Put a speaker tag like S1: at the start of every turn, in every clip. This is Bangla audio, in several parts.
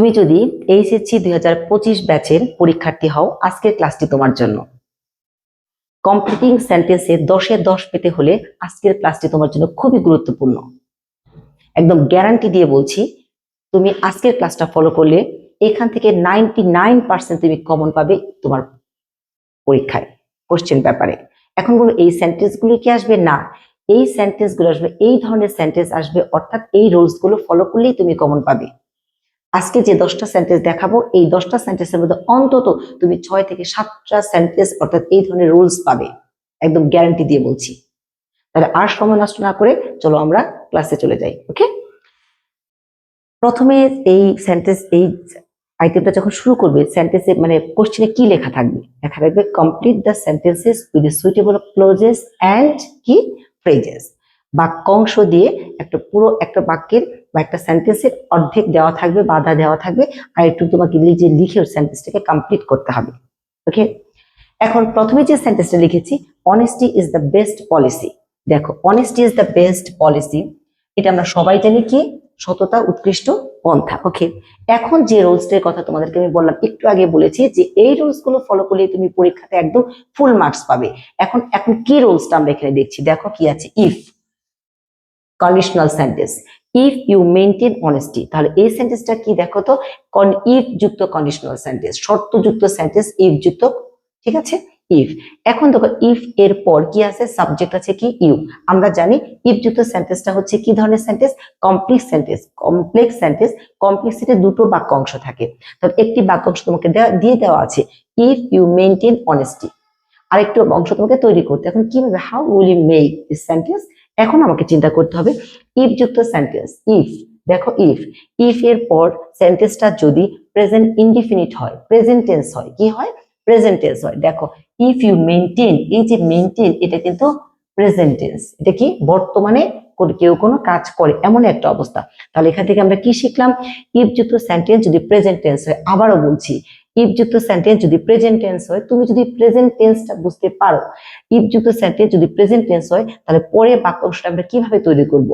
S1: তুমি যদি এইচএসসি দুই হাজার পঁচিশ ব্যাচের পরীক্ষার্থী হও, আজকের ক্লাসটি তোমার জন্য। কমপ্লিটিং সেন্টেন্সে দশে দশ পেতে হলে আজকের ক্লাসটি তোমার জন্য খুবই গুরুত্বপূর্ণ। একদম গ্যারান্টি দিয়ে বলছি, তুমি আজকের ক্লাসটা ফলো করলে এখান থেকে নাইনটি নাইন পার্সেন্ট তুমি কমন পাবে তোমার পরীক্ষায় কোশ্চেন ব্যাপারে এখন বলো, এই সেন্টেন্সগুলো কি আসবে? না। এই সেন্টেন্সগুলো আসবে, এই ধরনের সেন্টেন্স আসবে, অর্থাৎ এই রুলসগুলো ফলো করলেই তুমি কমন পাবে। আজকে যে দশটা সেন্টেন্স দেখাবো, এই দশটা সেন্টেন্সের মধ্যে অন্তত তুমি ছয় থেকে সাতটা সেন্টেন্স অর্থাৎ এই ধরনের রুলস পাবে। একদম গ্যারান্টি দিয়ে বলছি। তাহলে আর সময় নষ্ট না করে চলো আমরা ক্লাসে চলে যাই ওকে প্রথমে এই সেন্টেন্স এই আইটেমটা যখন শুরু করবে সেন্টেন্সে মানে কোশ্চেনে কি লেখা থাকবে? লেখা থাকবে complete the sentences with suitable clauses and কি? ফ্রেজেস বাক্যাংশ দিয়ে একটা পুরো একটা বাক্যের বা একটা সেন্টেন্সের অর্ধেক দেওয়া থাকবে, বাধা দেওয়া থাকবে, আর একটু তোমাকে নিজে লিখে ওই সেন্টেন্সটাকে কমপ্লিট করতে হবে ওকে এখন প্রথমে যে সেন্টেন্সটা লিখেছি honesty is the best policy দেখো honesty is the best policy এটা আমরা সবাই জানি কি? সততা, উৎকৃষ্ট, পন্থা ওকে এখন যে রুলসটার কথা তোমাদেরকে আমি বললাম, একটু আগে বলেছি যে এই রুলসগুলো ফলো করলে তুমি পরীক্ষাতে একদম ফুল মার্কস পাবে। এখন এখন কি রুলসটা আমরা এখানে দেখছি? দেখো কি আছে if conditional sentence if you maintain honesty তাহলে এই সেন্টেন্সটা কি দেখো তো? ইফ যুক্ত কন্ডিশনাল সেন্টেন্স শর্তযুক্ত সেন্টেন্স ইফ যুক্ত, ঠিক আছে? ইফ এখন দেখো ইফ এর পর কি আছে? সাবজেক্ট আছে কি? ইউ আমরা জানি ইফ যুক্ত সেন্টেন্সটা হচ্ছে কি ধরনের sentence complex sentence complex sentence complexity দুটো বাক্য অংশ থাকে। তাহলে একটি বাক্য অংশ তোমাকে দেয়া- দেওয়া আছে ইফ ইউ মেনটেন অনেস্টি আরেকটু অংশ তোমাকে তৈরি করতে। এখন কীভাবে how will you make this sentence এখন আমাকে চিন্তা করতে হবে ইফ যুক্ত সেন্টেন্স ইফ দেখো ইফ ইফ এর পর সেন্টেন্সটা যদি প্রেজেন্ট ইনডিফিনিট হয় প্রেজেন্ট টেন্স হয়, কি হয়? প্রেজেন্ট টেন্স হয়। দেখো ইফ ইউ মেনটেন এই যে মেনটেন এটা কিন্তু প্রেজেন্ট টেন্স এটা কি বর্তমানে কেউ কোনো কাজ করে, এমন একটা অবস্থা। তাহলে এখান থেকে আমরা কি শিখলাম? ইফ যুক্ত সেন্টেন্স যদি প্রেজেন্ট টেন্স হয়, আবারও বলছি ইফ যুক্ত সেন্টেন্স যদি প্রেজেন্ট টেন্স হয়, তুমি যদি প্রেজেন্ট টেন্সটা বুঝতে পারো ইফ যুক্ত সেন্টেন্স যদি প্রেজেন্ট টেন্স হয়, তাহলে পরে বাক্যাংশটা আমরা কীভাবে তৈরি করব?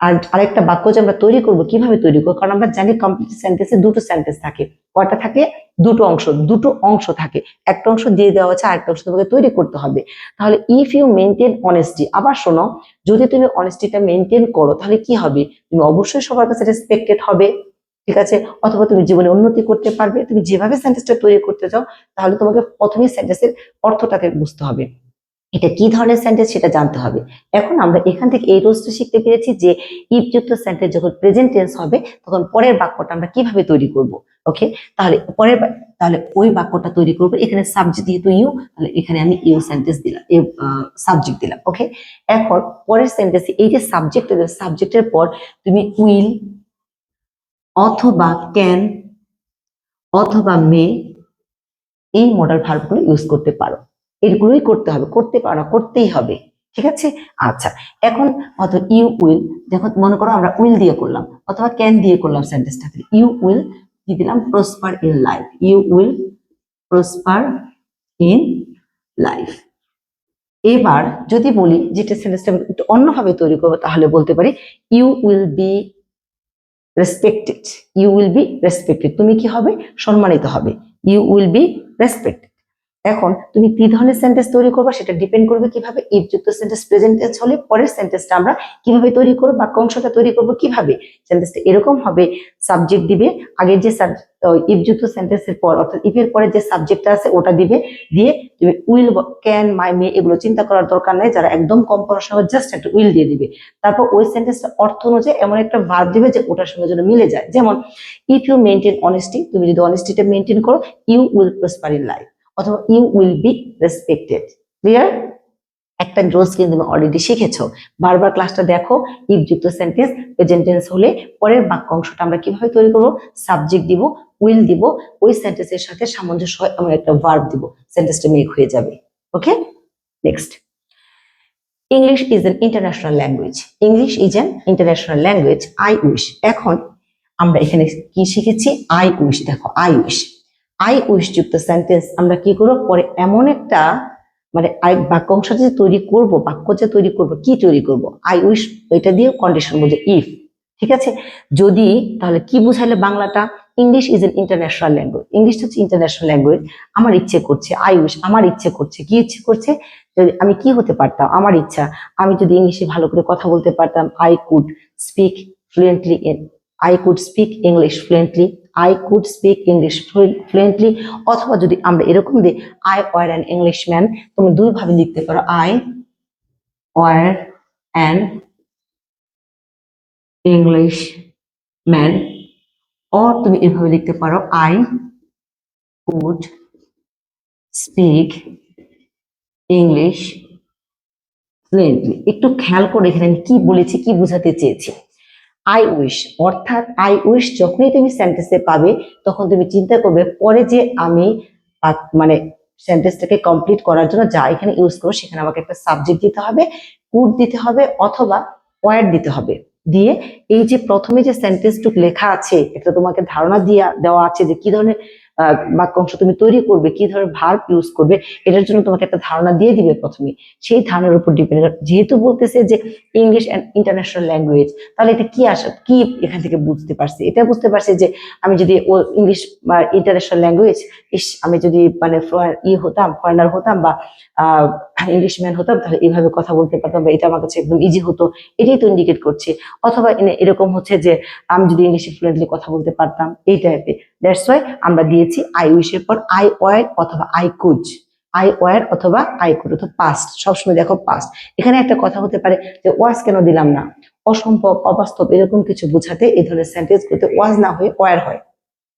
S1: আর আরেকটা বাক্য যে আমরা তৈরি করব, কীভাবে তৈরি করব? কারণ আমরা জানি কমপ্লিট সেন্টেন্সে দুটো সেন্টেন্স থাকে। কয়টা থাকে? দুটো অংশ দুটো অংশ থাকে। একটা অংশ দিয়ে দেওয়া আছে, আরেকটা অংশ তোমাকে তৈরি করতে হবে। তাহলে ইফ ইউ মেনটেন অনেস্টি আবার শোনো, যদি তুমি অনেস্টিটা মেনটেন করো, তাহলে কি হবে? তুমি অবশ্যই সবার কাছে রেসপেক্টেড হবে। ঠিক আছে? অথবা তুমি জীবনে উন্নতি করতে পারবে। তুমি যেভাবে সেন্টেন্সটা তৈরি করতে চাও, তাহলে তোমাকে প্রথমেই সেন্টেন্সের অর্থটাকে বুঝতে হবে। এটা কি ধরনের সেন্টেন্স সেটা জানতে হবে। এখন আমরা এখান থেকে এই রোজটা শিখতে পেরেছি যে ইফযুক্ত সেন্টেন্স যখন প্রেজেন্ট টেন্স হবে, তখন পরের বাক্যটা আমরা কীভাবে তৈরি করব? ওকে তাহলে পরের তাহলে ওই বাক্যটা তৈরি করব। এখানে সাবজেক্ট যেহেতু ইউ তাহলে এখানে আমি ইউ সেন্টেন্স দিলাম সাবজেক্ট দিলাম ওকে এখন পরের সেন্টেন্সে এই যে সাবজেক্ট সাবজেক্টের পর তুমি উইল অথবা ক্যান অথবা মে এই মডাল ভার্বগুলো ইউজ করতে পারো। এগুলোই করতে হবে, করতে পারো, করতেই হবে। ঠিক আছে? আচ্ছা এখন অথবা ইউ উইল যখন মনে করো আমরা উইল দিয়ে করলাম, অথবা ক্যান দিয়ে করলাম সেন্টেন্সটা ইউ উইল কি দিলাম prosper in life you will prosper in life এবার যদি বলি, যেটা সেন্টেন্সটা একটু অন্যভাবে তৈরি করব, তাহলে বলতে পারি you will be respected you will be respected তুমি কি হবে? সম্মানিত হবে। ইউ উইল বি রেসপেক্টেড এখন তুমি কি ধরনের সেন্টেন্স তৈরি করবে সেটা ডিপেন্ড করবে কীভাবে ইফ যুক্ত সেন্টেন্স প্রেজেন্ট টেন্স হলে পরের সেন্টেন্সটা আমরা কীভাবে তৈরি করব বাক্য অংশটা তৈরি করব, কীভাবে সেন্টেন্সটা এরকম হবে সাবজেক্ট দিবে, আগের যে ইফ যুক্ত সেন্টেন্সের পর, অর্থাৎ ইফ এর পরে যে সাবজেক্টটা আছে ওটা দিবে, দিয়ে তুমি উইল ক্যান মাই মে এগুলো চিন্তা করার দরকার নেই, যারা একদম কম পড়াশোনা জাস্ট একটা উইল দিয়ে দিবে। তারপর ওই সেন্টেন্সটা অর্থ অনুযায়ী এমন একটা ভার্ব দিবে যে ওটার সঙ্গে যেন মিলে যায়। যেমন ইফ ইউ মেনটেন অনেস্টি তুমি যদি অনেস্টিটা মেনটেন করো you will prosper in life অথবা you will be respected clear একটা রোজ কিন্তু তুমি অলরেডি শিখেছো। বারবার ক্লাসটা দেখো ইফ যুক্ত সেন্টেন্স প্রেজেন্ট টেন্স হলে পরের বাক্য অংশটা আমরা কীভাবে তৈরি করব? সাবজেক্ট দিব উইল দিব, ওই সেন্টেন্সের সাথে সামঞ্জস্য হয় এমন একটা ভার্ব দিব। সেন্টেন্সটা মেক হয়ে যাবে। Okay next English is an international language English is an international language I wish এখন আমরা এখানে কি শিখেছি? আই উইশ দেখো আই উইশ আই উইশ যুক্ত সেন্টেন্স আমরা কি করব? পরে এমন একটা মানে আই বাক্যাংশ যে তৈরি করব, বাক্য যে তৈরি করব, কি তৈরি করব? আই উইশ এটা দিয়ে কন্ডিশন বলছে ইফ ঠিক আছে? যদি, তাহলে কি বুঝাইলে বাংলাটা? English is an international language English হচ্ছে ইন্টারন্যাশনাল ল্যাঙ্গুয়েজ আমার ইচ্ছে করছে আই উইশ আমার ইচ্ছে করছে, কি ইচ্ছে করছে? যদি আমি কি হতে পারতাম? আমার ইচ্ছা, আমি যদি ইংলিশে ভালো করে কথা বলতে পারতাম I could speak fluently I could speak English fluently I could speak English fluently অথবা যদি আমরা এরকম দিই I were an English man তুমি দুই ভাবে লিখতে পারো I were an English man or তুমি এভাবে লিখতে পারো I could speak English fluently একটু খেয়াল করে এখানে কি বলেছি, কি বোঝাতে চেয়েছি। আই উইশ অর্থাৎ আই উইশ যখনই তুমি সেন্টেন্সে পাবে, তখন তুমি চিন্তা করবে, পরে যে আমি মানে সেন্টেন্সটাকে কমপ্লিট করার জন্য যা এখানে ইউজ করব, সেখানে আমাকে একটা সাবজেক্ট দিতে হবে কুড দিতে হবে, অথবা ওয়ার্ড দিতে হবে। দিয়ে এই যে প্রথমে যে সেন্টেন্সটুক লেখা আছে, এটা তোমাকে ধারণা দিয়া দেওয়া আছে যে কি ধরনের বাক্যাংশ তুমি তৈরি করবে, কি ধরনের ভার্ব ইউজ করবে, এটার জন্য তোমাকে একটা ধারণা দিয়ে দিবে প্রথমে। সেই ধারণার উপর ডিপেন্ড যেহেতু বলতেছে যে ইংলিশ অ্যান্ড ইন্টারন্যাশনাল ল্যাঙ্গুয়েজ তাহলে এটা কি আসে, কি এখান থেকে বুঝতে পারছি? এটা বুঝতে পারছি যে আমি যদি ও ইংলিশ বা ইন্টারন্যাশনাল ল্যাঙ্গুয়েজ ইস, আমি যদি মানে ই হতাম ফরেনার হতাম বা ইংলিশ ম্যান হতাম, তাহলে এইভাবে কথা বলতে পারতাম বা এটা আমার কাছে একদম ইজি হতো, এটাই তো ইন্ডিকেট করছে। অথবা এরকম হচ্ছে যে আমি যদি ইংলিশে ফ্লুয়েন্টলি কথা বলতে পারতাম, এই টাইপের দ্যাটস ওয়াই আমরা দিয়েছি আই উইশের পর আই ওয়ার অথবা আই কুজ আই ওয়ার অথবা আই কুড অথবা পাস্ট সবসময় দেখো পাস্ট এখানে একটা কথা হতে পারে যে ওয়াজ কেন দিলাম না? অসম্ভব, অবাস্তব, এরকম কিছু বোঝাতে এই ধরনের সেন্টেন্সগুলোতে ওয়াজ না হয়ে ওয়ার হয়।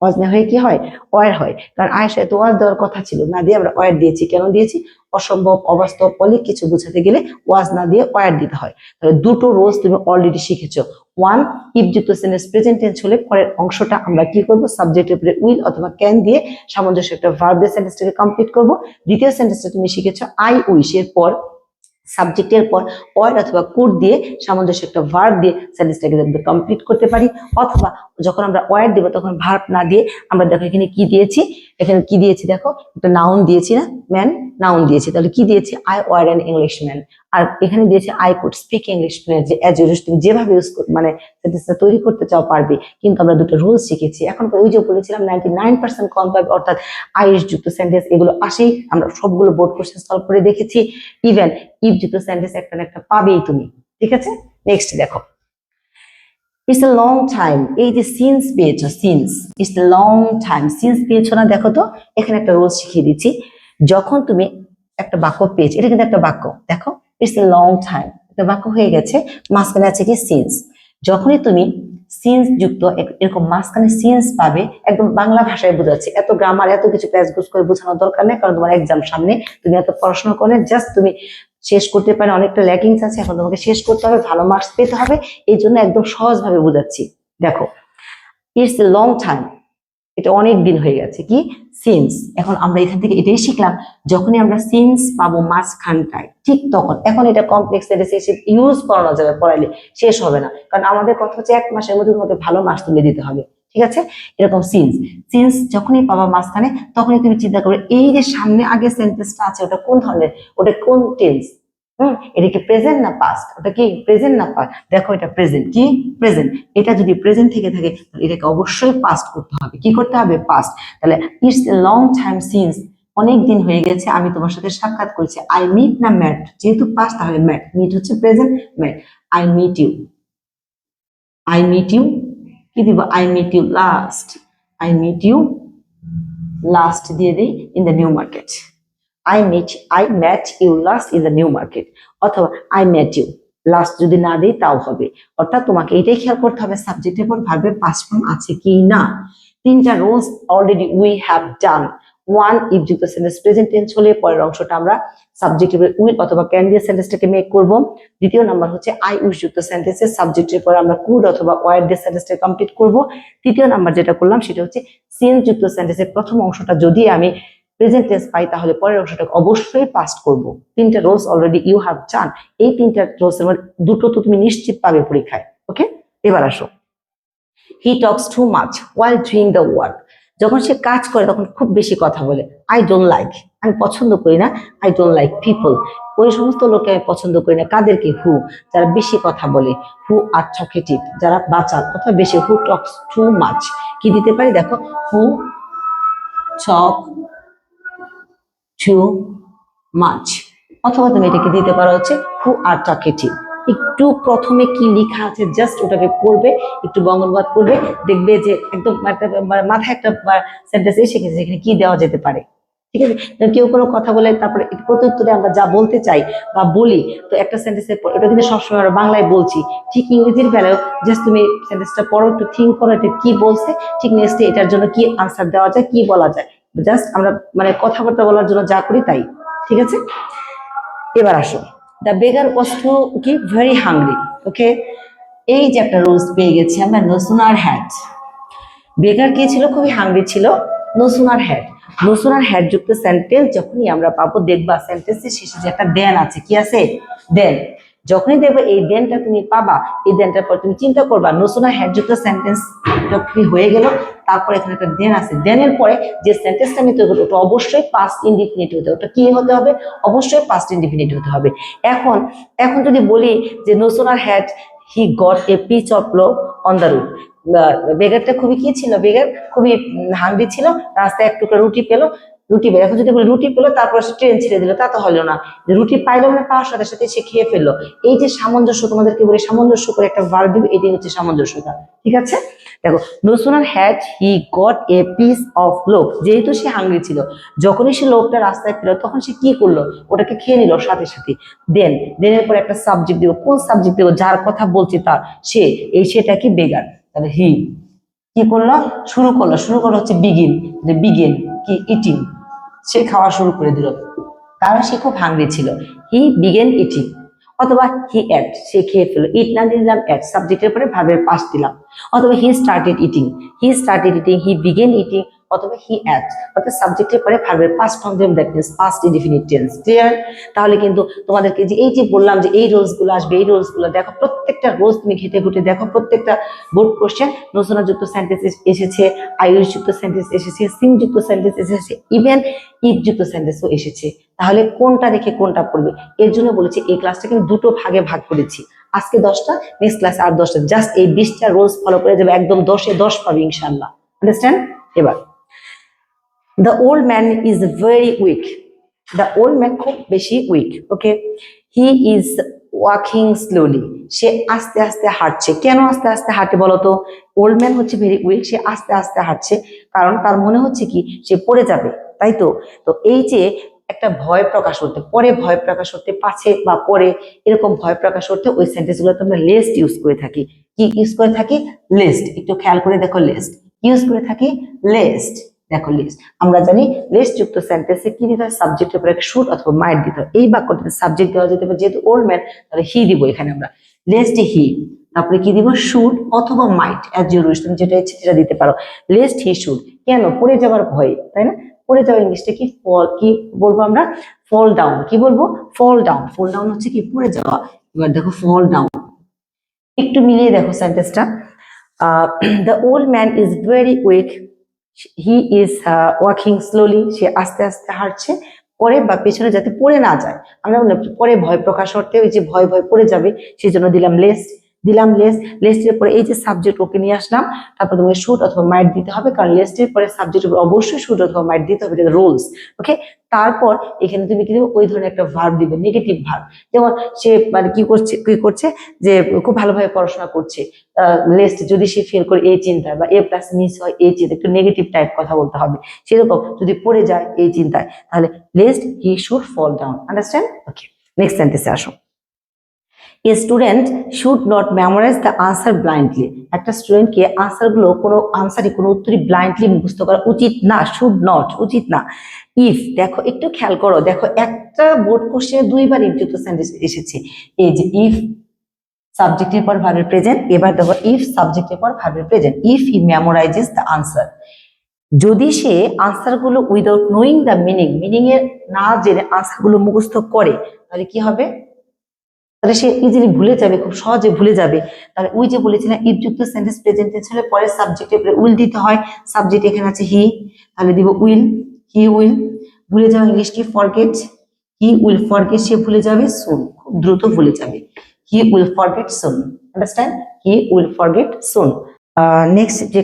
S1: ওয়াজ না হয়ে কি হয়? ওয়ার হয়। কারণ আয়সা তো ওয়াজ দেওয়ার কথা ছিল। না দিয়ে আমরা ওয়ার দিয়েছি। কেন দিয়েছি? অসম্ভব, অবাস্তব, অনেক কিছু বোঝাতে গেলে ওয়াজ না দিয়ে ওয়ার দিতে হয়। তাহলে দুটো রোজ তুমি অলরেডি শিখেছো। ওয়ান ইফ যুক্ত সেন্টেন্স প্রেজেন্ট টেন্স হলে পরের অংশটা আমরা কি করব? সাবজেক্টের উপরে উইল অথবা ক্যান দিয়ে সামঞ্জস্য একটা ভার্ব দিয়ে সেন্টেন্সটাকে কমপ্লিট করব। দ্বিতীয় সেন্টেন্সটা তুমি শিখেছো আই উইশ এর পর সাবজেক্টের পর ওয়ার্ড অথবা কোড দিয়ে সামঞ্জস্য একটা ভার্ব দিয়ে সেন্টেন্সটাকে কমপ্লিট করতে পারি। অথবা যখন আমরা ওয়ার্ড দেবো, তখন ভার্ব না দিয়ে আমরা দেখো এখানে কি দিয়েছি? এখানে কি দিয়েছি দেখো? একটা নাউন দিয়েছি না? ম্যান নাউন দিয়েছি। তাহলে কি দিয়েছি? I were an English man আর এখানে দিয়েছে I could speak English man যে অ্যাজ তুমি যেভাবে ইউজ মানে সেন্টেন্সটা তৈরি করতে চাও পারবে। কিন্তু আমরা দুটো রুলস শিখেছি। এখন ওই যে বলেছিলাম নাইনটি নাইন পার্সেন্ট কম পাবে অর্থাৎ আইস যুক্ত সেন্টেন্স এগুলো আসেই আমরা সবগুলো বোর্ড কোশ্চেন সলভ করে দেখেছি। ইভেন ইফ যুক্ত সেন্টেন্স একটা না একটা পাবেই তুমি। ঠিক আছে? নেক্সট দেখো। ইটস এ লং টাইম এই যে সিন্স পেয়েছ since it's a long time since পেয়েছ না, দেখো তো, এখানে একটা রোল শিখিয়ে দিচ্ছি। যখন তুমি একটা বাক্য পেয়েছ, এটা কিন্তু একটা বাক্য, দেখো? ইটস এ লং টাইম একটা বাক্য হয়ে গেছে, মাঝখানে আছে কি? সিন্স যখনই তুমি সিন্স যুক্ত এরকম মাঝখানে সিন্স পাবে, একদম বাংলা ভাষায় বোঝাচ্ছে। এত গ্রামার এত কিছু প্যাচ গুছ করে বোঝানোর দরকার নেই, কারণ তোমার এক্সাম সামনে, তুমি এত পড়াশোনা করে জাস্ট তুমি শেষ করতে পারে, অনেকটা ল্যাকিংস আছে, এখন তোমাকে শেষ করতে হবে, ভালো মার্কস পেতে হবে, এই জন্য একদম সহজভাবে বোঝাচ্ছি। দেখো ইটস এ লং টাইম এটা অনেক দিন হয়ে গেছে, কি? সিন্স এখন আমরা এখান থেকে এটাই শিখলাম, যখনই আমরা সিন্স পাবো মাঝখানটায়, ঠিক তখন, এখন এটা কমপ্লেক্স এসে ইউজ করানো যাবে, পড়াইলে শেষ হবে না, কারণ আমাদের কথা হচ্ছে এক মাসের মধ্যে তোমাকে ভালো মার্কস তুলে দিতে হবে। ঠিক আছে? এরকম সিন্স সিন্স যখনই পাবা মাঝখানে, তখনই তুমি চিন্তা করবে, এই যে সামনে আগে সেন্টেন্সটা আছে, ওটা কোন ধরনের? ওটা কোন টেন্স হুম? এটা কি প্রেজেন্ট না পাস্ট ওটা কি প্রেজেন্ট না পাস্ট দেখো এটা প্রেজেন্ট কি? প্রেজেন্ট এটা যদি প্রেজেন্ট থেকে থাকে এটাকে অবশ্যই পাস্ট করতে হবে। কি করতে হবে? পাস্ট তাহলে ইটস লং টাইম সিন্স অনেক দিন হয়ে গেছে, আমি তোমার সাথে সাক্ষাৎ করেছি। আই মিট না ম্যাট যেহেতু পাস্ট তাহলে ম্যাট মিট হচ্ছে present met I meet you I meet you কি দিব? I meet you last I meet you last দিয়ে দিই in the new market I meet I match you last in the new market অথবা আই ম্যাট ইউ লাস্ট যদি না দিই, তাও হবে। অর্থাৎ তোমাকে এটাই খেয়াল করতে হবে সাবজেক্টের পর ভার্বের পাস্ট ফর্ম আছে কি না? তিনটা rules already we have done one if যুক্ত সেন্টেন্স প্রেজেন্ট টেন্স হলে পরের অংশটা আমরা সাবজেক্টিভ উইল অথবা ক্যান দিয়ে সেন্টেন্সটাকে মেক করব। দ্বিতীয় নাম্বার হচ্ছে আই উইশ যুক্ত সেন্টেন্সের সাবজেক্টের পরে আমরা কুড অথবা ওয়ার দিয়ে সেন্টেন্সটা কমপ্লিট করব। তৃতীয় নাম্বার যেটা করলাম, সেটা হচ্ছে সিন যুক্ত সেন্টেন্সের প্রথম অংশটা যদি আমি প্রেজেন্ট টেন্স পাই, তাহলে পরের অংশটা অবশ্যই পাস করব। তিনটা রোলস অলরেডি ইউ হ্যাভ চান এই তিনটা রোলস এর মধ্যে, দুটো তো তুমি নিশ্চিত পাবে পরীক্ষায়। ওকে এবার আসো। He talks too much while doing the work যখন সে কাজ করে তখন খুব বেশি কথা বলে। আই ডোন্ট লাইক আমি পছন্দ করি না আই ডোন্ট লাইক পিপল ওই সমস্ত লোককে আমি পছন্দ করি না। কাদেরকে হু যারা বেশি কথা বলে। হু আর টকেটিভ যারা বাচাল, অথবা বেশি হু টক্স টু মাছ কি দিতে পারি? দেখো হু টক টু মাছ অথবা তুমি এটাকে দিতে পারো হচ্ছে হু আর টকেটিভ একটু প্রথমে কি লেখা আছে জাস্ট ওটাকে পড়বে, একটু বঙ্গলবাদ পড়বে, দেখবে যে একদম একটা মাথায় একটা সেন্টেন্স এসে গেছে যেখানে কি দেওয়া যেতে পারে। ঠিক আছে? কেউ কোনো কথা বলে, তারপরে প্রত্যুত্তরে আমরা যা বলতে চাই বা বলি, তো একটা সেন্টেন্সের ওটা কিন্তু সবসময় আমরা বাংলায় বলছি। ঠিক ইংরেজির বেলায় জাস্ট তুমি সেন্টেন্সটা পড়ো, একটু থিঙ্ক করো, এটা কি বলছে, ঠিক নেক্সটে এটার জন্য কি আনসার দেওয়া যায়, কি বলা যায়। জাস্ট আমরা মানে কথাবার্তা বলার জন্য যা করি তাই। ঠিক আছে? এবার আসো। দ্য বেগার ওয়াজ টু কি ভেরি হাংরি ওকে এই যে একটা রোজ পেয়ে গেছি আমরা, নসুনার হ্যাট বেগার কি ছিল? খুবই হাংরি ছিল, নসুনার হ্যাট নসুনার হ্যাট যুক্ত সেন্টেন্স যখনই আমরা পাবো, দেখবা সেন্টেন্সের শেষে যে একটা দেন আছে, কি আছে? দেন। যখনই দেখবে এই দেনটা তুমি পাবা, এই দেনটার পর তুমি চিন্তা করবা নসুনার হ্যাট যুক্ত সেন্টেন্স যখনই হয়ে গেল, তারপর এখানে একটা দেন আছে। দেনের পরে যে সেন্টেন্সটা নিতে হবে, ওটা অবশ্যই পাস্ট ইনডিফিনিট হতে ওটা কি হতে হবে? অবশ্যই পাস্ট ইনডিফিনিট হতে হবে। এখন এখন যদি বলি যে no sooner had he got a piece of loaf on the route. বেগারটা খুবই কি ছিল? বেগার খুবই হাঙ্গি ছিল, রাস্তায় এক টুকরা রুটি পেল রুটি পেল এখন যদি বলি রুটি পেল, তারপর সে ট্রেন ছেড়ে দিল, তা তো হলো না। রুটি পাইলো মানে পাওয়ার সাথে সাথে সে খেয়ে ফেলল। এই যে সামঞ্জস্য তোমাদেরকে বলি, সামঞ্জস্য করে একটা ভার দিবে, এটাই হচ্ছে সামঞ্জস্যতা। ঠিক আছে? দেখো, no sooner had he got a piece of loaf যেহেতু সে হাঙ্গরি ছিল, যখনই সে লোভটা রাস্তায় পেল, তখন সে কি করল? ওটাকে খেয়ে নিল সাথে সাথে। দেন দেনের পরে একটা সাবজেক্ট দিব। কোন সাবজেক্ট দেবো? যার কথা বলছি তার। সে, এই সেটা কি? বেগার তাহলে হি কি করল? শুরু করল। শুরু করল হচ্ছে বিগিন বিগিন কি? ইটিং সে খাওয়া শুরু করে দিল। কারণ সে খুব হাঙ্গরি ছিল। হি বিগেন ইটিং অথবা হি অ্যাট সে খেয়ে ফেলো ইট না দিলাম অ্যাট সাবজেক্টের পরে ভাবের পাশ দিলাম। অথবা he started eating he started eating he began eating অথবা হি অ্যাট অর্থাৎ সাবজেক্টের পরে ভার্বের past form that means past indefinite tense clear তাহলে কিন্তু তোমাদেরকে যে এই যে বললাম যে এই রোলসগুলো আসবে, এই রোলসগুলো, দেখো প্রত্যেকটা রোজ তুমি ঘেটে ঘুটে দেখো, প্রত্যেকটা বোর্ড কোশ্চেন নজনা যুক্ত সেন্টেন্স এসেছে আয়ুষ যুক্ত সেন্টেন্স এসেছে সিম যুক্ত সেন্টেন্স এসেছে ইভেন ইফ যুক্ত সেন্টেন্সও এসেছে। তাহলে কোনটা রেখে কোনটা পড়বে? এর জন্য বলেছি এই ক্লাসটাকে আমি দুটো ভাগে ভাগ করেছি। আজকে দশটা নেক্সট ক্লাসে আর দশটা জাস্ট এই বিশটা রোলস ফলো করে যাবে, একদম দশে দশ পাবে ইনশাল্লাহ আন্ডারস্ট্যান্ড এবার। The old man is very weak the old man খুব বেশি weak okay he is walking slowly সে আস্তে আস্তে হাঁটছে। কেন আস্তে আস্তে হাঁটে বলতো ওল্ড ম্যান হচ্ছে ভেরি উইক সে আস্তে আস্তে হাঁটছে। কারণ তার মনে হচ্ছে কি? সে পড়ে যাবে, তাই তো? তো এই যে একটা ভয় প্রকাশ করতে, পরে ভয় প্রকাশ করতে, পাছে বা পরে এরকম ভয় প্রকাশ করতে, ওই সেন্টেন্সগুলো আমরা লেস্ট ইউজ করে থাকি। কি ইউজ করে থাকি? লেস্ট একটু খেয়াল করে দেখো লেস্ট ইউজ করে থাকি লেস্ট দেখো লিস্ট আমরা জানি লিস্ট যুক্ত সেন্টেন্সে কি দিতে হয়? সাবজেক্টের উপরে শুট অথবা মাইট দিতে হয়। এই বাক্যটাতে সাবজেক্ট দেওয়া যেতে পারে, যেহেতু ওল্ড ম্যান তাহলে হি দিব এখানে আমরা। লেস্ট হি তারপরে কি দিব? শুট অথবা মাইট অ্যাজ ইউর উইশ তুমি যেটা ইচ্ছে সেটা দিতে পারো। লেস্ট হি শুট কেন? পড়ে যাওয়ার ভয়, তাই না? পড়ে যাওয়া ইংলিশটা কি? ফল কি বলব আমরা? ফল ডাউন কি বলব? ফল ডাউন ফল ডাউন হচ্ছে কি? পড়ে যাওয়া। এবার দেখো ফল ডাউন একটু মিলিয়ে দেখো সেন্টেন্সটা the old man is very weak he is walking slowly সে আস্তে আস্তে হাঁটছে। পরে বা পেছনে যাতে পড়ে না যায়। আমরা পরে ভয় প্রকাশ করতে ওই যে ভয় ভয় পড়ে যাবে। সেই জন্য দিলাম লেস দিলাম লেস লেস্টের পরে এই যে সাবজেক্ট ওকে নিয়ে আসলাম। তারপর তোমাকে শুট অথবা মাইট দিতে হবে। কারণ লেস্টের পরে সাবজেক্ট অবশ্যই শুট অথবা মাইট দিতে হবে। রোলস ওকে তারপর এখানে তুমি কি দেবে ওই ধরনের একটা ভার্ব দিবে নেগেটিভ ভার্ব যেমন সে মানে কি করছে কি করছে? যে খুব ভালোভাবে পড়াশোনা করছে লেস্ট যদি সে ফেল করে এই চিন্তায় বা এ প্লাস মিস হয় এই চিন্তা একটু নেগেটিভ টাইপ কথা বলতে হবে। সেরকম যদি পড়ে যায় এই চিন্তায়, তাহলে lest he should fall down understand okay next সেন্টেন্সে আসো। A student should not memorise the answer blindly একটা স্টুডেন্টকে আনসারগুলো কোনো আনসারই কোনো উত্তরই ব্লাইন্ডলি মুখস্থ করা উচিত না শুড নট উচিত না। ইফ দেখো, একটু খেয়াল করো, দেখো, একটা বোর্ড কোশ্চেনে দুইবার ইফ ইফযুক্ত সেন্টেন্স এসেছে। এই যে ইফ সাবজেক্টের পর ভার্বের প্রেজেন্ট এবার দেখো ইফ সাবজেক্টের পর ভার্বের present if he memorises the answer যদি সে আনসারগুলো without knowing the meaning meaning এর না জেনে আনসারগুলো মুখস্থ করে, তাহলে কি হবে? তাহলে সে ইজিলি ভুলে যাবে, খুব সহজে ভুলে যাবে। তাহলে ওই যে বলেছিলাম ইফ যুক্ত সেন্টেন্স প্রেজেন্ট টেন্স হলে পরে সাবজেক্টের পরে উইল দিতে হয়। সাবজেক্ট এখানে আছে হি তাহলে দিব উইল হি উইল ভুলে যাওয়া ইংলিশ কি? ফরগেট হি উইল ফরগেট সে ভুলে যাবে সুন খুব দ্রুত ভুলে যাবে। He will forget soon understand he will forget soon next যে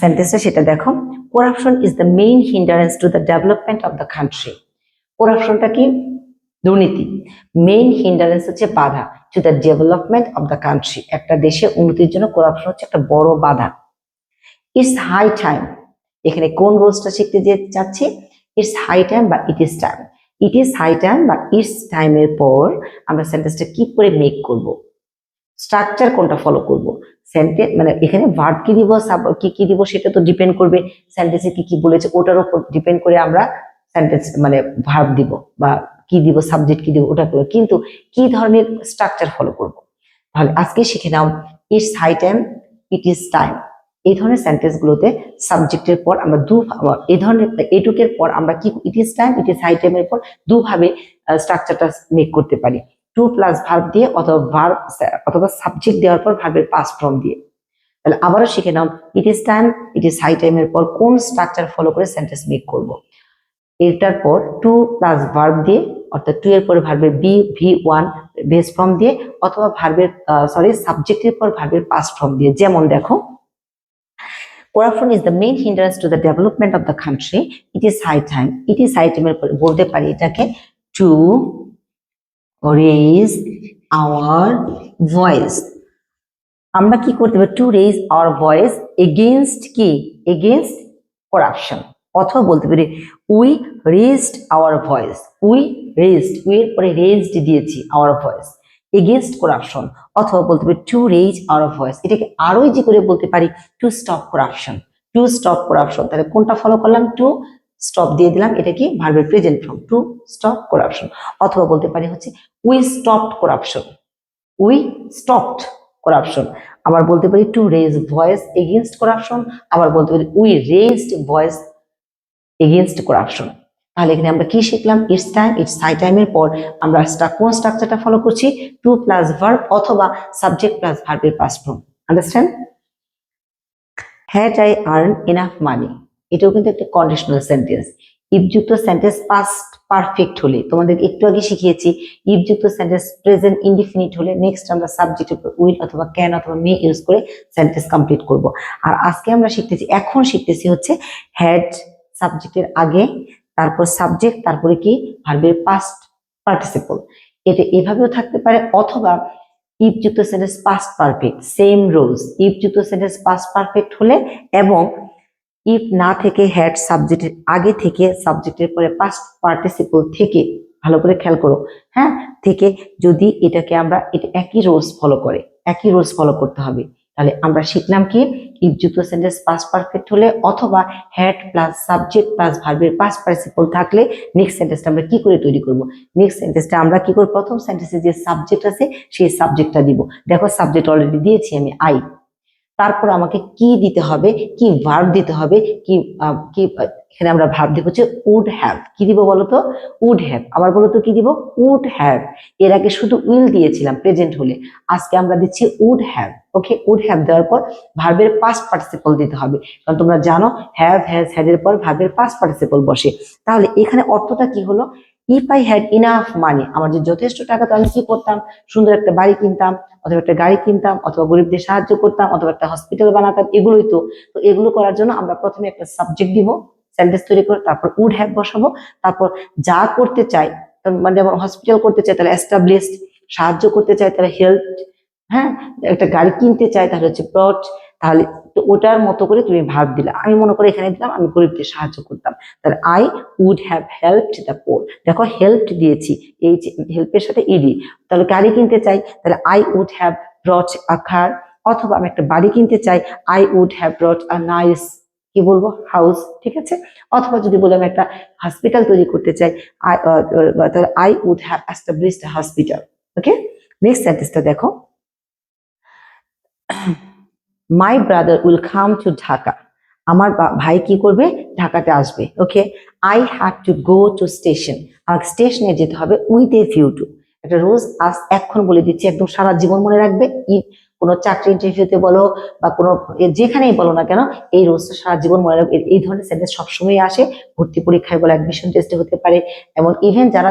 S1: সেন্টেন্সটা সেটা দেখো। Corruption is the main hindrance to the development of the country করাপশনটা কি? দুর্নীতি। মেইন হিন্ডারেন্স হচ্ছে বাধা to the development of the country একটা দেশের উন্নতির জন্য করাপশন হচ্ছে একটা বড় বাধা। ইটস হাই টাইম এখানে কোন রোলসটা শিখতে যে যাচ্ছি ইটস হাই টাইম বা it is time it is high time বা ইটস টাইমের পর আমরা সেন্টেন্সটা কি করে মেক করব? স্ট্রাকচার কোনটা ফলো করব? সেন্টেন্স মানে এখানে ভার্ব কি দিব কি কি দিব সেটা তো ডিপেন্ড করবে। সেন্টেন্সে কি কি বলেছে, ওটার উপর ডিপেন্ড করে আমরা সেন্টেন্স মানে ভার্ব দিব বা কি দিব সাবজেক্ট কি দিব, ওটা করব। কিন্তু কি ধরনের স্ট্রাকচার ফলো করব? তাহলে আজকে শিখে নাও it's high time it is time এই ধরনের সেন্টেন্স গুলোতে সাবজেক্টের পর আমরা দু এই ধরনের এটুকের পর আমরা কি it is time it is high টাইমের পর দুভাবে স্ট্রাকচারটা মেক করতে পারি। টু প্লাস ভার্ব দিয়ে অথবা ভার্ব অথবা সাবজেক্ট দেওয়ার পর ভার্বের পাস ফর্ম দিয়ে। তাহলে আবারও শিখে নাও it is time it is high টাইমের পর কোন স্ট্রাকচার ফলো করে সেন্টেন্স মেক করব। এটার পর টু প্লাস ভার্ব দিয়ে, অর্থাৎ টু এর পর ভার্বের be V one base form দিয়ে, অথবা ভার্বের সরি সাবজেক্টের পর ভার্বের পাস ফর্ম দিয়ে। যেমন দেখো corruption is the main hindrance to the development of the country. It is high time. It time এর পরে বলতে পারি এটাকে to raise our voice. আমরা কি করতে পারি? To raise our voice against কি? এগেনস্ট করাপশন অথবা বলতে পারি we raised our voice we raised we এর পরে রেজড দিয়েছি আওয়ার ভয়েস এগেনস্ট করাপশন অথবা বলতে পারি টু রেজ আওয়ার ভয়েস এটাকে আরও ইজি করে বলতে পারি to stop corruption to stop corruption তাহলে কোনটা ফলো করলাম? টু স্টপ দিয়ে দিলাম এটা কি ভার্বের present form to stop corruption অথবা বলতে পারি হচ্ছে we stopped corruption we stopped corruption আবার বলতে পারি to raise voice against corruption আবার বলতে পারি we raised voice against corruption তাহলে এখানে আমরা কি শিখলাম? ইটস টাইম ইটস হাই টাইমের পর আমরা কোন স্ট্রাকচারটা ফলো করছি। টু প্লাস ভার্ব অথবা সাবজেক্ট প্লাস ভার্বের past form understand had I earn enough money এটাও কিন্তু একটা কন্ডিশনাল সেন্টেন্স ইফযুক্ত সেন্টেন্স পাস্ট পারফেক্ট হলে তোমাদের একটু আগে শিখিয়েছি ইফযুক্ত সেন্টেন্স প্রেজেন্ট ইনডিফিনিট হলে নেক্সট আমরা সাবজেক্টের উপর উইল অথবা ক্যান অথবা মে ইউজ করে সেন্টেন্স কমপ্লিট করব। আর আজকে আমরা শিখতেছি, এখন শিখতেছি হচ্ছে হ্যাড সাবজেক্টের আগে, তারপর সাবজেক্ট তারপরে কি? ভার্বের পাস্ট পার্টিসিপল এটা এভাবেও থাকতে পারে, অথবা ইফ যুক্ত sentence past perfect same rules if যুক্ত সেন্টেন্স পাস্ট পারফেক্ট হলে এবং ইফ না থেকে হ্যাড সাবজেক্টের আগে থেকে সাবজেক্টের পরে পাস্ট পার্টিসিপল থেকে, ভালো করে খেয়াল করো হ্যাঁ? থেকে যদি এটাকে আমরা, এটা একই রুলস ফলো করে, একই রুলস ফলো করতে হবে। তাহলে আমরা শিখলাম কি ইফ যুক্ত সেন্টেন্স পাস্ট পারফেক্ট হলে অথবা হ্যাড প্লাস সাবজেক্ট প্লাস ভার্বের পাস্ট পার্টিসিপল থাকলে নেক্সট সেন্টেন্সটা আমরা কি করে তৈরি করব? নেক্সট সেন্টেন্সটা আমরা কি করব? প্রথম সেন্টেন্সে যে সাবজেক্ট আছে, সেই সাবজেক্টটা দিব। দেখো সাবজেক্ট অলরেডি দিয়েছি আমি আই তারপর আমাকে কি দিতে হবে? কি ভার্ব দিতে হবে? কি কি, এখানে আমরা ভার্ব দিব হচ্ছে উড হ্যাভ কি দিব বলতো? উড হ্যাভ আবার বলতো কি দিব? উড হ্যাভ এর আগে শুধু উইল দিয়েছিলাম প্রেজেন্ট হলে। আজকে আমরা দিচ্ছি would have okay would have দেওয়ার পর ভার্বের পাস্ট পার্টিসিপল দিতে হবে। কারণ তোমরা জানো হ্যাভ হ্যাজ হ্যাড এর পর ভার্বের পাস্ট পার্টিসিপল বসে। তাহলে এখানে অর্থটা কি হলো? If I had enough money আমার যে যথেষ্ট টাকা তো আমি কি করতাম? সুন্দর একটা বাড়ি কিনতাম, অথবা একটা গাড়ি কিনতাম, অথবা গরিবদের সাহায্য করতাম, অথবা একটা হসপিটাল বানাতাম, এগুলোই তো। তো এগুলো করার জন্য আমরা প্রথমে একটা সাবজেক্ট দিব সেন্টেন্স তৈরি করে তারপর উড হ্যাভ বসাবো। তারপর যা করতে চাই মানে যেমন হসপিটাল করতে চাই, তাহলে এস্টাবলিশড সাহায্য করতে চাই, তাহলে হেল্প হ্যাঁ একটা গাড়ি কিনতে চাই তাহলে হচ্ছে ব্রড তাহলে তো ওটার মতো করে তুমি ভাব দিলে। আমি মনে করি এখানে দিলাম আমি গরিবদের সাহায্য করতাম। তাহলে I would have helped the poor দেখো হেল্প দিয়েছি এই হেল্পের সাথে ইডি তাহলে গাড়ি কিনতে চাই তাহলে I would have brought a car অথবা আমি একটা বাড়ি কিনতে চাই I would have brought a nice কি বলব হাউস ঠিক আছে? অথবা যদি বলি আমি একটা হসপিটাল তৈরি করতে চাই আহ, তাহলে I would have established a hospital okay next সেন্টেন্সটা দেখো। My brother will come to Dhaka আমার ভাই কি করবে? ঢাকাতে আসবে okay I have to go to station আমাকে স্টেশনে যেতে হবে উইথ এ ভিউ টু একটা রোজ আজ এখন বলে দিচ্ছি, একদম সারা জীবন মনে রাখবে কোনো চাকরি ইন্টারভিউতে বলো বা কোনো যেখানেই বলো না কেন, এই রোজটা সারা জীবন মনে রাখবে, এই ধরনের সেন্টেন্স সবসময় আসে। ভর্তি পরীক্ষায় বলো অ্যাডমিশন টেস্টে হতে পারে। এবং ইভেন যারা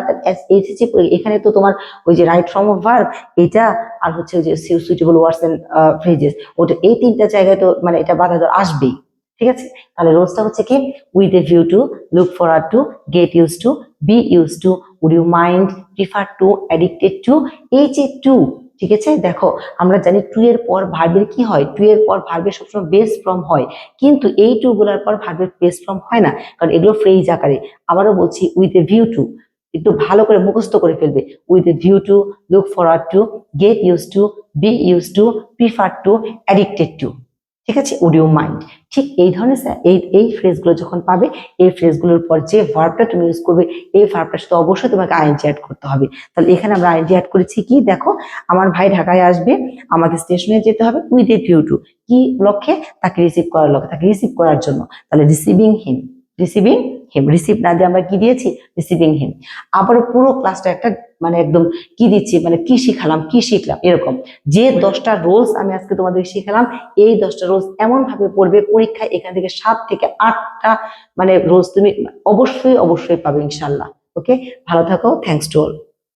S1: এইচএসসি এখানে তো তোমার ওই যে রাইট ফর্ম অফ ভার্ব এটা আর হচ্ছে ওই যে সুইটেবল ওয়ার্ডস এন্ড ফ্রেজেস ওটা এই তিনটা জায়গায় তো মানে এটা বাধা তো আসবেই। ঠিক আছে? তাহলে রোজটা হচ্ছে কি? With a view to look for R to get use to be use to would you mind prefer to addicted to এই যে টু ঠিক আছে? দেখো, আমরা জানি টু এর পর ভার্বের কি হয়? টু এর পর ভার্বের সবসময় বেস ফর্ম হয়। কিন্তু এই টু গুলার পর ভার্বের বেস ফর্ম হয় না, কারণ এগুলো ফ্রেজ আকারে। আবারও বলছি উইথ এ ভিউ টু একটু ভালো করে মুখস্থ করে ফেলবে। With a view to look forward to get use to be use to prefer to addicted to ঠিক আছে উড ইউ মাইন্ড ঠিক এই ধরনের এই এই ফ্রেজগুলো যখন পাবে, এই ফ্রেজগুলোর পর যে ভার্বটা তুমি ইউজ করবে, এই ভার্বটার সাথে অবশ্যই তোমাকে আইএনজি অ্যাড করতে হবে। তাহলে এখানে আমরা আইএনজি অ্যাড করেছি কি? দেখো, আমার ভাই ঢাকায় আসবে, আমাকে স্টেশনে যেতে হবে উইথ এ ভিউ টু কি লক্ষ্যে? তাকে রিসিভ করার লক্ষ্যে, তাকে রিসিভ করার জন্য। তাহলে receiving him receiving him receive না দিয়ে আমরা কি দিয়েছি? রিসিভিং হিম আবারও পুরো ক্লাসটা একটা মানে একদম কি দিচ্ছি মানে কি শিখালাম, কি শিখলাম, এরকম। যে দশটা রোলস আমি আজকে তোমাদের শিখালাম, এই দশটা রোলস এমন ভাবে পড়বে পরীক্ষায় এখান থেকে সাত থেকে আটটা মানে রোলস তুমি অবশ্যই অবশ্যই পাবে ইনশাল্লাহ। ওকে? ভালো থাকো। Thanks to all